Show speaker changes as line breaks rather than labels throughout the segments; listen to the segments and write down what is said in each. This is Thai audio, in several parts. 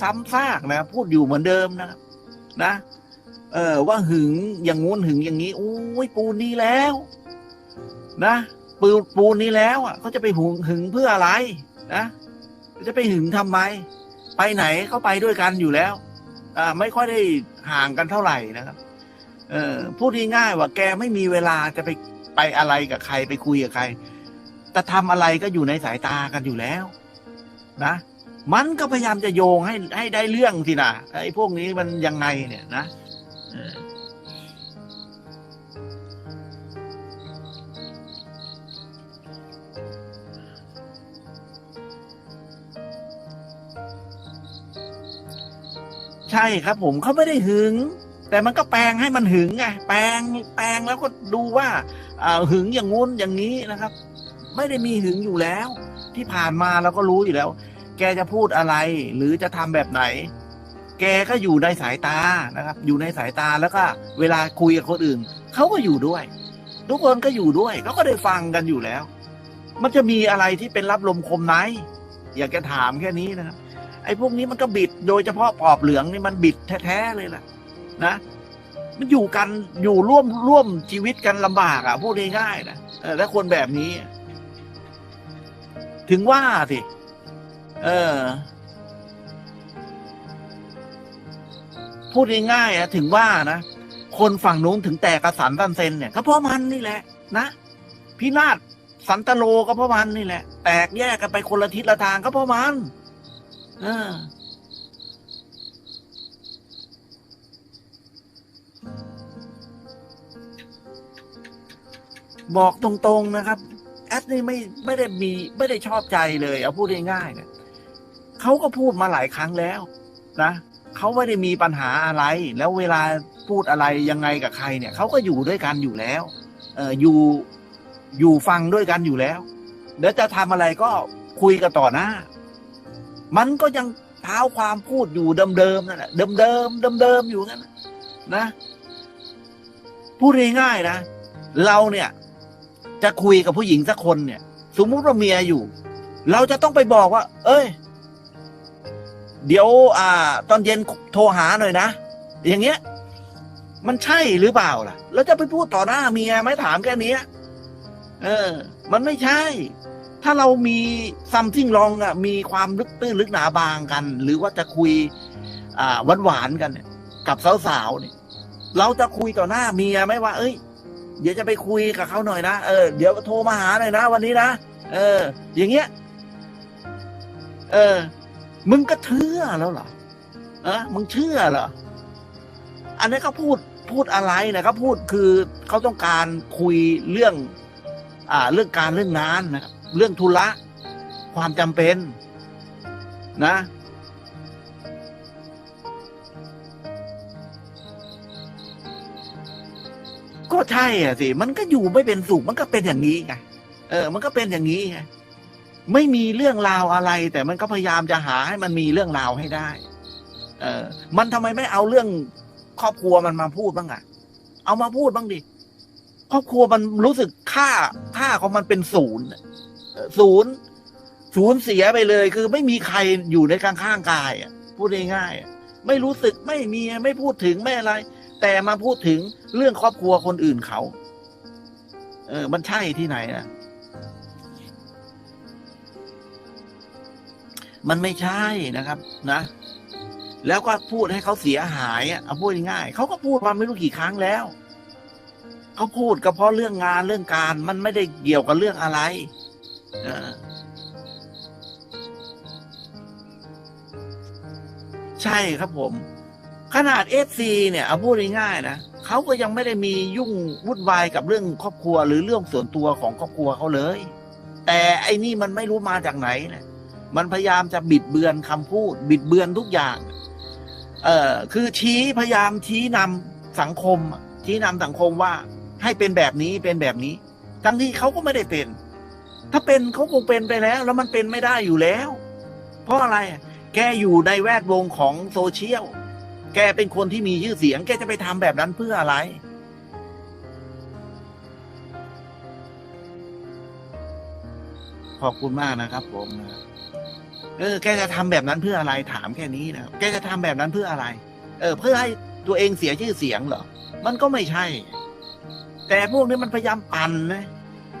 ซ้ำซากนะ พูดอยู่เหมือนเดิมนะนะ เออว่าหึงอย่างงู้นหึงอย่างนี้โอ้ยปูนี้แล้ว นะปูปูนนี้แล้วอะเขาจะไปหึงหึงเพื่ออะไรนะจะไปหึงทำไม ไปไหนเขาไปด้วยกันอยู่แล้วอ่าไม่ค่อยได้ห่างกันเท่าไหร่นะครับ เออพูดง่ายๆว่าแกไม่มีเวลาจะไปไปอะไรกับใครไปคุยกับใครแต่ทำอะไรก็อยู่ในสายตากันอยู่แล้ว นะ มันก็พยายามจะโยงให้ให้ได้เรื่องสินะไอ้พวกนี้มันยังไงเนี่ยนะใช่ครับผมเขาไม่ได้หึง แต่มันก็แปลงให้มันหึงไงแปลงแปลงแล้วก็ดูว่าอ่าหึงอย่างงู้นอย่างนี้นะครับ ไม่ได้มีหึงอยู่แล้ว ที่ผ่านมาเราก็รู้อยู่แล้ว แกจะพูดอะไร หรือจะทำแบบไหน แกก็อยู่ในสายตานะครับ อยู่ในสายตาแล้วก็เวลาคุยกับคนอื่นเขาก็อยู่ด้วย ทุกคนก็อยู่ด้วยเขาก็ได้ฟังกันอยู่แล้ว มันจะมีอะไรที่เป็นรับลมคมในอยากจะถามแค่นี้นะครับไอ้พวกนี้มันก็บิดโดยเฉพาะปอบเหลืองนี่มันบิดแท้ๆเลยล่ะ นะมันอยู่กันอยู่ร่วมร่วมชีวิตกันลำบากอะพูดง่ายๆนะแล้วคนแบบนี้ ถึงว่าสิ เออ พูดง่ายๆอะถึงว่านะคนฝั่งนู้นถึงแตกกระสันตันเซนเนี่ยก็เพราะมันนี่แหละ นะพินาศสันตโลก็เพราะมันนี่แหละ แตกแยกกันไปคนละทิศละทางก็เพราะมันเออบอกตรงๆนะครับ แอดนี่ไม่ไม่ได้มี ไม่ได้ชอบใจเลย เอาพูดง่ายๆเนี่ย เขาก็พูดมาหลายครั้งแล้วนะเขาไม่ได้มีปัญหาอะไร แล้วเวลาพูดอะไรยังไงกับใครเนี่ยเขาก็อยู่ด้วยกันอยู่แล้วเอออยู่อยู่ฟังด้วยกันอยู่แล้วเดี๋ยวจะทำอะไรก็คุยกันต่อหน้า มันก็ยังเท้าความพูดอยู่เดิมๆนั่นแหละเดิมๆเดิมๆอยู่นั่นนะนะพูดง่ายๆนะ เราเนี่ย จะคุยกับผู้หญิงสักคนเนี่ย สมมุติว่าเมียอยู่ เราจะต้องไปบอกว่า เอ้ย เดี๋ยวอ่า ตอนเย็นโทรหาหน่อยนะ อย่างเงี้ย มันใช่หรือเปล่าล่ะเราจะไปพูดต่อหน้าเมียไหมถามแค่นี้เออ มันไม่ใช่ ถ้าเรามีซัมซิ่งลองอะ มีความลึกตื้นลึกหนาบางกัน หรือว่าจะคุย อ่าหวานหวานๆกันเนี่ย กับสาวๆเนี่ย เราจะคุยต่อหน้าเมียไหมว่า เอ้ย เดี๋ยวจะไปคุยกับเขาหน่อยนะ เออ เดี๋ยวโทรมาหาหน่อยนะวันนี้นะ เออ อย่างเงี้ย เออ มึงก็เชื่อแล้วเหรอเออมึงเชื่อเหรอ อันนี้เขาพูดพูดอะไรนะเขาพูดคือเขาต้องการคุยเรื่อง อ่า เรื่องการเรื่องงานนะเรื่องธุระความจำเป็น นะก็ใช่อะสิ มันก็อยู่ไม่เป็นสุข มันก็เป็นอย่างนี้ไง เออ มันก็เป็นอย่างนี้ไง ไม่มีเรื่องราวอะไร แต่มันก็พยายามจะหาให้มันมีเรื่องราวให้ได้ เออ มันทำไมไม่เอาเรื่องครอบครัวมันมาพูดบ้างอะเอามาพูดบ้างดิครอบครัวมันรู้สึกค่าค่าของมันเป็นศูนย์ศูนย์ศูนย์เสียไปเลย คือไม่มีใครอยู่ในข้างข้างกายอะพูดง่ายๆไม่รู้สึกไม่มีไม่พูดถึงไม่อะไร แต่มาพูดถึงเรื่องครอบครัวคนอื่นเขา เออ มันใช่ที่ไหนอะ มันไม่ใช่นะครับนะ แล้วก็พูดให้เขาเสียหายอะเอาพูดง่ายเขาก็พูดมาไม่รู้กี่ครั้งแล้วเขาพูดก็เพราะเรื่องงานเรื่องการ มันไม่ได้เกี่ยวกับเรื่องอะไรใช่ครับผม ขนาดเอฟซีเนี่ยเอาพูดง่ายๆนะเขาก็ยังไม่ได้มียุ่งวุ่นวายกับเรื่องครอบครัวหรือเรื่องส่วนตัวของครอบครัวเขาเลย แต่ไอ้นี่มันไม่รู้มาจากไหนนะ มันพยายามจะบิดเบือนคำพูด บิดเบือนทุกอย่าง เอ่อคือชี้พยายามชี้นำสังคม ชี้นำสังคมว่า ให้เป็นแบบนี้เป็นแบบนี้ ทั้งที่เขาก็ไม่ได้เป็น ถ้าเป็นเขาคงเป็นไปแล้ว แล้วมันเป็นไม่ได้อยู่แล้ว เพราะอะไรแกอยู่ในแวดวงของโซเชียล แกเป็นคนที่มีชื่อเสียง แกจะไปทำแบบนั้นเพื่ออะไร ขอบคุณมากนะครับ ผมนะเออ แกจะทำแบบนั้นเพื่ออะไรถามแค่นี้นะแกจะทำแบบนั้นเพื่ออะไร เออ เพื่อให้ตัวเองเสียชื่อเสียงเหรอ มันก็ไม่ใช่ แต่พวกนี้มันพยายามปั่นนะ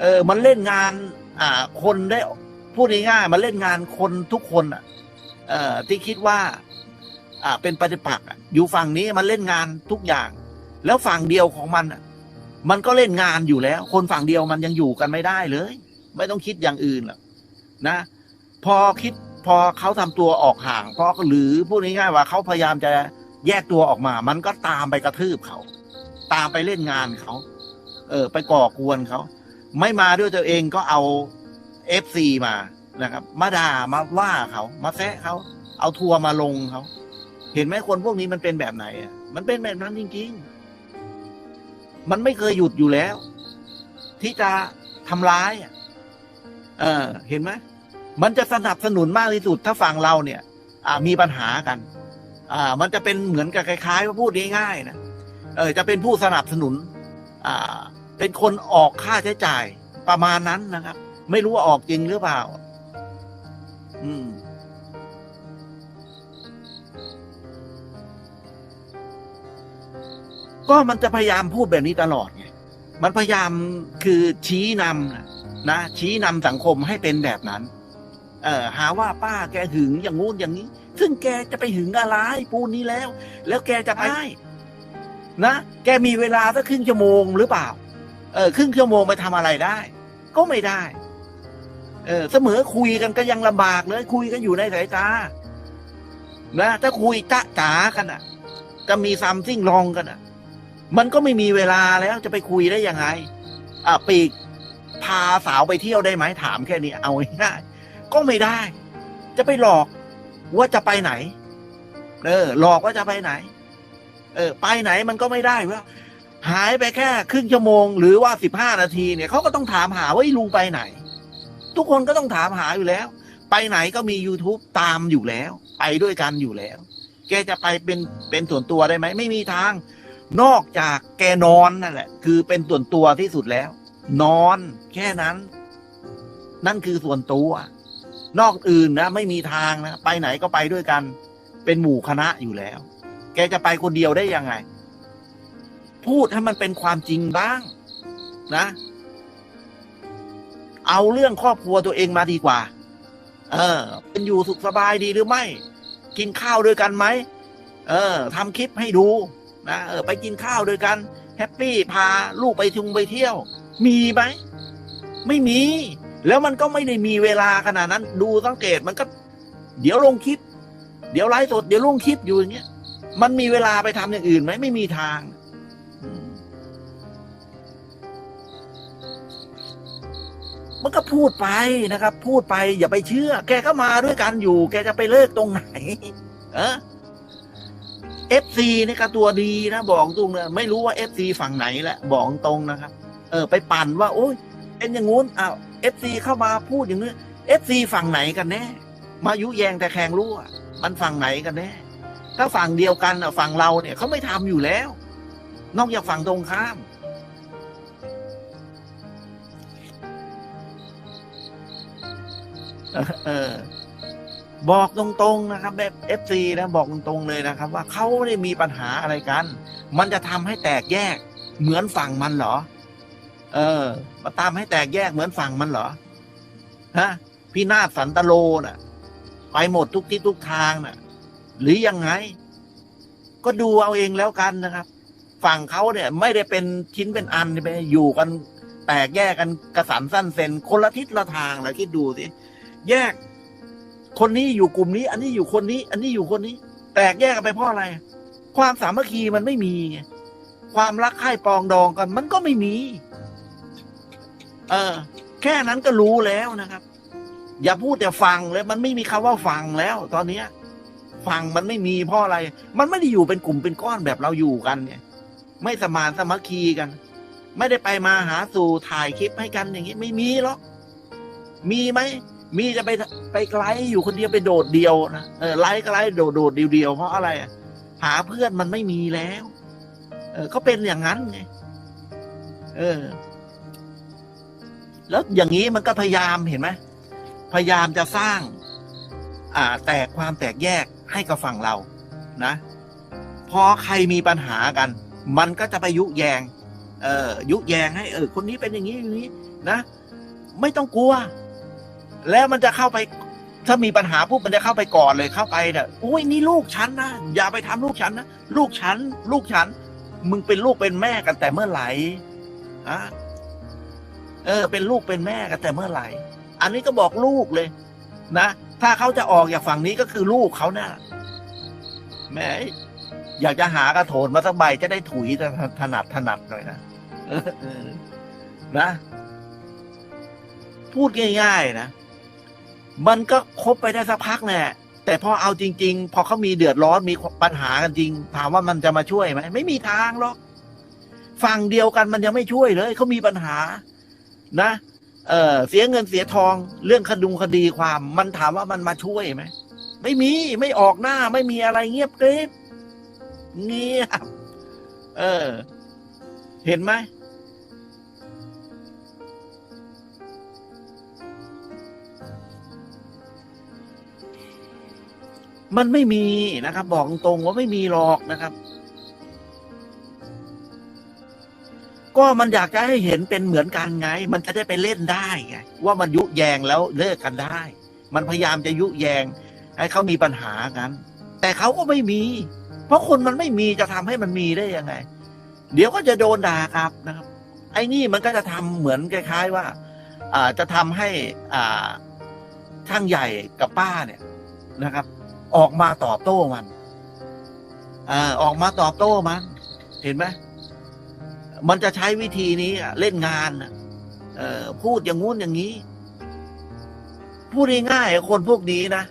เออ มันเล่นงาน อ่า คนได้พูดง่ายๆมันเล่นงานคนทุกคนอะ เอ่อ ที่คิดว่า อ่า เป็นปฏิปักษ์อยู่ฝั่งนี้มันเล่นงานทุกอย่าง แล้วฝั่งเดียวของมันอะ มันก็เล่นงานอยู่แล้ว คนฝั่งเดียวมันยังอยู่กันไม่ได้เลย ไม่ต้องคิดอย่างอื่นหรอกนะ พอคิดพอเขาทำตัวออกห่าง เพราะหรือพูดง่ายๆว่าเขาพยายามจะแยกตัวออกมา มันก็ตามไปกระทืบเขา ตามไปเล่นงานเขา เออ ไปก่อกวนเขา ไม่มาด้วยตัวเองก็เอาเอฟซีมานะครับ มาด่ามาว่าเขา มาแซะเขา เอาทัวร์มาลงเขา เห็นไหมคนพวกนี้มันเป็นแบบไหนอะ มันเป็นแบบนั้นจริง ๆ มันไม่เคยหยุดอยู่แล้ว ที่จะทำร้ายอะ เออ เห็นไหมมันจะสนับสนุนมากที่สุด ถ้าฝั่งเราเนี่ย อ่ามีปัญหากัน อ่า มันจะเป็นเหมือนกับคล้ายๆว่าพูดง่ายๆนะเออจะเป็นผู้สนับสนุน อ่า เป็นคนออกค่าใช้จ่ายประมาณนั้นนะครับ ไม่รู้ว่าออกจริงหรือเปล่า อืมก็มันจะพยายามพูดแบบนี้ตลอดไง มันพยายามคือชี้นำนะ นะชี้นำสังคมให้เป็นแบบนั้น เอ่อหาว่าป้าแกหึงอย่างงู้นอย่างนี้ ซึ่งแกจะไปหึงอะไรปูนนี้แล้ว แล้วแกจะไปนะแกมีเวลาสักครึ่งชั่วโมงหรือเปล่า เออครึ่งชั่วโมงไปทำอะไรได้ ก็ไม่ได้ เออ เสมอคุยกันก็ยังลำบากเลย คุยกันอยู่ในสายตานะถ้าคุยจ้าจ๋ากันอะ จะมีซัมซิ่งลองกันอะ มันก็ไม่มีเวลาแล้วจะไปคุยได้ยังไง อะปีกพาสาวไปเที่ยวได้ไหมถามแค่นี้เอาง่ายก็ไม่ได้ จะไปหลอกว่าจะไปไหน เออ หลอกว่าจะไปไหน เออ ไปไหนมันก็ไม่ได้ว่าหายไปแค่ครึ่งชั่วโมงหรือว่าสิบห้านาทีเนี่ยเขาก็ต้องถามหาว่าไอ้ลุงไปไหน ทุกคนก็ต้องถามหาอยู่แล้ว ไปไหนก็มี youtube ตามอยู่แล้ว ไปด้วยกันอยู่แล้ว แกจะไปเป็นเป็นส่วนตัวได้ไหม ไม่มีทาง นอกจากแกนอนนั่นแหละ คือเป็นส่วนตัวที่สุดแล้ว นอนแค่นั้น นั่นคือส่วนตัวนอกอื่นนะ ไม่มีทางนะไปไหนก็ไปด้วยกัน เป็นหมู่คณะอยู่แล้ว แกจะไปคนเดียวได้ยังไง พูดให้มันเป็นความจริงบ้าง นะ เอาเรื่องครอบครัวตัวเองมาดีกว่า เออ เป็นอยู่สุขสบายดีหรือไม่ กินข้าวด้วยกันไหมเออทำคลิปให้ดูนะเออ ไปกินข้าวด้วยกันแฮปปี้พาลูกไปทุงไปเที่ยว มีไหมไม่มี แล้วมันก็ไม่ได้มีเวลาขนาดนั้น ดูสังเกตมันก็ เดี๋ยวลงคลิป เดี๋ยวไลฟ์สดเดี๋ยวลงคลิปอยู่อย่างเงี้ย มันมีเวลาไปทำอย่างอื่นไหมไม่มีทาง มันก็พูดไปนะครับ พูดไปอย่าไปเชื่อ แกก็มาด้วยกันอยู่ แกจะไปเลิกตรงไหน เออเอฟซีนี่ก็ตัวดีนะ บอกตรงเลยไม่รู้ว่าเอฟซีฝั่งไหนแหละบอกตรงนะครับ เออ ไปปั่นว่าโอ้ยเป็นอย่างงู้นอ้าวเอฟซีเข้ามาพูดอย่างนี้เอฟซีฝั่งไหนกันแน่ มายุแยงแต่แข่งรู้อะมันฝั่งไหนกันแน่ ถ้าฝั่งเดียวกันอะฝั่งเราเนี่ยเขาไม่ทำอยู่แล้ว นอกจากฝั่งตรงข้าม เออ บอกตรงๆนะครับ แบบเอฟซีนะบอกตรงๆเลยนะครับ ว่าเขาไม่ได้มีปัญหาอะไรกัน มันจะทำให้แตกแยก เหมือนฝั่งมันเหรอ เออ มาตามให้แตกแยกเหมือนฝั่งมันเหรอ ฮะ พี่นาสันตโลน่ะ ไปหมดทุกที่ทุกทางน่ะ หรือยังไง ก็ดูเอาเองแล้วกันนะครับ ฝั่งเขาเนี่ย ไม่ได้เป็นชิ้นเป็นอันไปอยู่กัน แตกแยกกันกระสันสั้นเซนคนละทิศละทางนะคิดดูสิแยก คนนี้อยู่กลุ่มนี้ อันนี้อยู่คนนี้ อันนี้อยู่คนนี้ แตกแยกกันไปเพราะอะไร ความสามัคคีมันไม่มีไงความรักใคร่ปองดองกัน มันก็ไม่มี เออ แค่นั้นก็รู้แล้วนะครับ อย่าพูดแต่ฟังเลยมันไม่มีคำว่าฟังแล้ว ตอนเนี้ยฟังมันไม่มีเพราะอะไร มันไม่ได้อยู่เป็นกลุ่มเป็นก้อนแบบเราอยู่กันเนี่ย ไม่สมานสมัคคีกัน ไม่ได้ไปมาหาสู่ถ่ายคลิปให้กันอย่างนี้ไม่มีหรอกมีไหมมีจะไปไปไกลอยู่คนเดียวไปโดดเดียวนะเออไลฟ์ไกลโดดโดดเดียวเดียวเพราะอะไรหาเพื่อนมันไม่มีแล้ว เออเขาเป็นอย่างนั้นไงเออ แล้วอย่างนี้มันก็พยายามเห็นไหมพยายามจะสร้าง อ่า แตกความแตกแยกให้กับฝั่งเรา นะ พอใครมีปัญหากัน มันก็จะไปยุแยง เออยุแยงให้ เออ คนนี้เป็นอย่างนี้อย่างนี้นะ ไม่ต้องกลัว แล้วมันจะเข้าไป ถ้ามีปัญหาปุ๊บมันจะเข้าไปก่อนเลยเข้าไปเนี่ยโอ้ยนี่ลูกฉันนะอย่าไปทำลูกฉันนะลูกฉัน ลูกฉัน มึงเป็นลูกเป็นแม่กันแต่เมื่อไหร่อะ เออ เป็นลูกเป็นแม่กันแต่เมื่อไหร่ อันนี้ก็บอกลูกเลย นะ ถ้าเขาจะออกจากฝั่งนี้ก็คือลูกเขานะ่ะแม่อยากจะหากระโถนมาสักใบจะได้ถุยถนัดถนัดหน่อยนะนะ พูดง่ายๆนะ มันก็คบไปได้สักพักแหละแต่พอเอาจริง ๆ พอเขามีเดือดร้อนมีปัญหากันจริง ถามว่ามันจะมาช่วยไหมไม่มีทางหรอกฝั่งเดียวกันมันยังไม่ช่วยเลยเขามีปัญหา นะเออเสียเงินเสียทองเรื่องคดุงคดีความ มันถามว่ามันมาช่วยไหมไม่มีไม่ออกหน้าไม่มีอะไรเงียบกริบเงียบเออ เห็นไหมมันไม่มีนะครับ บอกตรงว่าไม่มีหรอกนะครับ ก็มันอยากจะให้เห็นเป็นเหมือนกันไง มันจะได้ไปเล่นได้ไงว่ามันยุแยงแล้วเลิกกันได้ มันพยายามจะยุแยง ให้เขามีปัญหากัน แต่เขาก็ไม่มี เพราะคนมันไม่มีจะทำให้มันมีได้ยังไง เดี๋ยวก็จะโดนด่ากลับนะครับ ไอ้นี่มันก็จะทำเหมือนคล้าย ๆ ว่าอ่าจะทำให้อ่าช่างใหญ่กับป้าเนี่ยนะครับ ออกมาตอบโต้มันอ่าออกมาตอบโต้มัน เห็นไหม มันจะใช้วิธีนี้เล่นงานเออพูดอย่างงู้นอย่างนี้ พูดง่ายๆคนพวกนี้นะ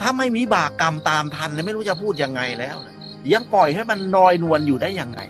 ถ้าไม่มีบากกรรมตามทันเลยไม่รู้จะพูดยังไงแล้ว ยังปล่อยให้มันนอยนวลอยู่ได้ยังไง